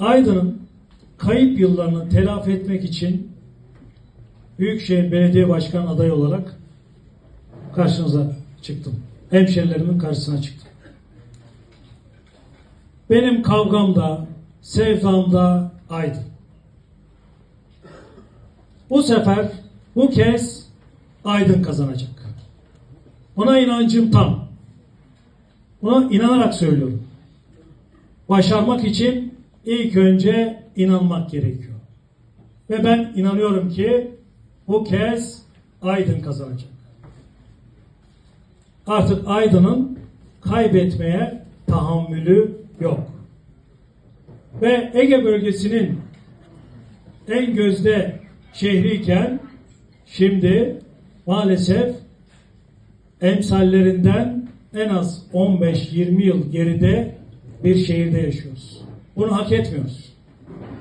Aydın'ın kayıp yıllarını telafi etmek için Büyükşehir Belediye Başkan adayı olarak karşınıza çıktım. Hemşerilerimin karşısına çıktım. Benim kavgamda, sevdamda Aydın. Bu sefer, bu kez Aydın kazanacak. Buna inancım tam. Buna inanarak söylüyorum. Başarmak için ilk önce inanmak gerekiyor. Ve ben inanıyorum ki bu kez Aydın kazanacak. Artık Aydın'ın kaybetmeye tahammülü yok. Ve Ege bölgesinin en gözde şehriyken şimdi maalesef emsallerinden en az 15-20 yıl geride bir şehirde yaşıyoruz. Bunu hak etmiyoruz.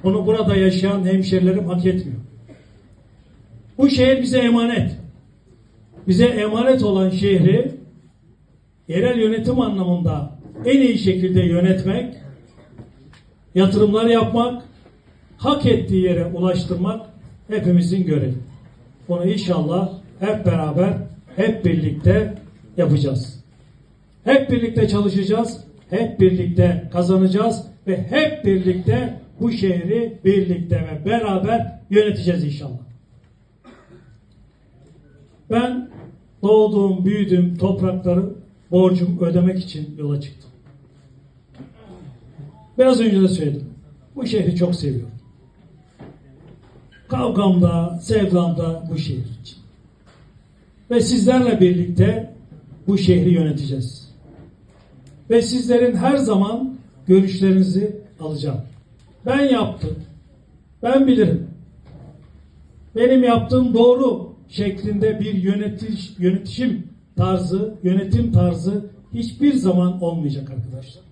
Bunu burada yaşayan hemşerilerim hak etmiyor. Bu şehir bize emanet. Bize emanet olan şehri yerel yönetim anlamında en iyi şekilde yönetmek, yatırımlar yapmak, hak ettiği yere ulaştırmak hepimizin görevi. Bunu inşallah hep beraber, hep birlikte yapacağız. Hep birlikte çalışacağız, hep birlikte kazanacağız ve hep birlikte bu şehri birlikte ve beraber yöneteceğiz inşallah. Ben doğduğum, büyüdüğüm toprakları borcumu ödemek için yola çıktım. Biraz önce de söyledim. Bu şehri çok seviyorum. Kavgamda, sevdamda bu şehir için. Ve sizlerle birlikte bu şehri yöneteceğiz. Ve sizlerin her zaman görüşlerinizi alacağım. Ben yaptım. Ben bilirim. Benim yaptığım doğru şeklinde bir yönetiş, yönetişim tarzı, yönetim tarzı hiçbir zaman olmayacak arkadaşlar.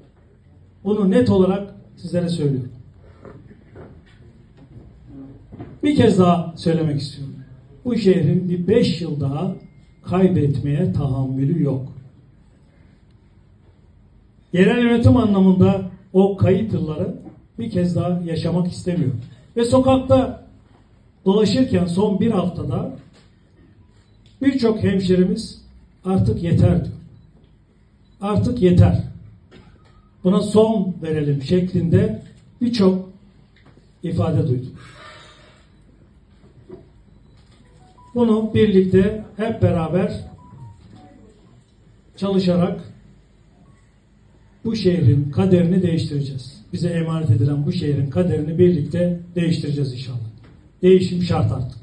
Bunu net olarak sizlere söylüyorum. Bir kez daha söylemek istiyorum. Bu şehrin bir beş yıl daha kaybetmeye tahammülü yok. Yerel yönetim anlamında o kayıp yılları bir kez daha yaşamak istemiyor. Ve sokakta dolaşırken son bir haftada birçok hemşerimiz artık yeter diyor. Artık yeter. Buna son verelim şeklinde birçok ifade duydum. Bunu birlikte hep beraber çalışarak bu şehrin kaderini değiştireceğiz. Bize emanet edilen bu şehrin kaderini birlikte değiştireceğiz inşallah. Değişim şart artık.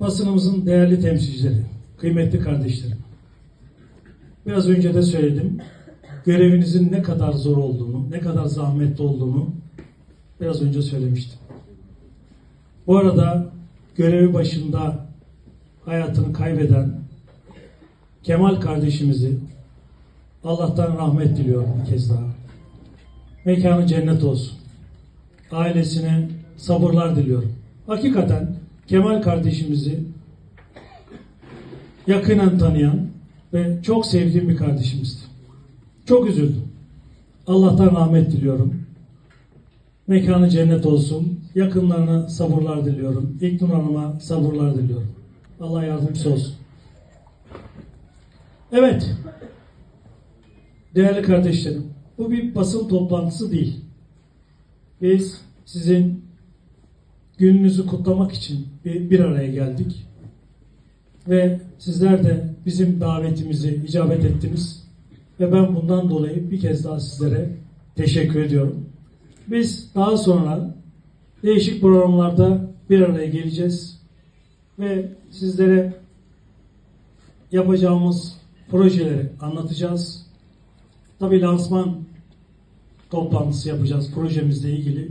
Basınımızın değerli temsilcileri, kıymetli kardeşlerim. Biraz önce de söyledim. Görevinizin ne kadar zor olduğunu, ne kadar zahmetli olduğunu biraz önce söylemiştim. Bu arada görevi başında hayatını kaybeden Kemal kardeşimizi Allah'tan rahmet diliyorum bir kez daha. Mekanı cennet olsun. Ailesine sabırlar diliyorum. Hakikaten Kemal kardeşimizi yakinen tanıyan ve çok sevdiğim bir kardeşimizdi. Çok üzüldüm. Allah'tan rahmet diliyorum. Mekanı cennet olsun. Yakınlarına sabırlar diliyorum. İlknur Hanım'a sabırlar diliyorum. Allah yardımcısı olsun. Evet. Değerli kardeşlerim, bu bir basın toplantısı değil. Biz sizin gününüzü kutlamak için bir, bir araya geldik. Ve sizler de bizim davetimizi icabet ettiniz. Ve ben bundan dolayı bir kez daha sizlere teşekkür ediyorum. Biz daha sonra değişik programlarda bir araya geleceğiz. Ve sizlere yapacağımız projeleri anlatacağız. Tabii lansman toplantısı yapacağız projemizle ilgili.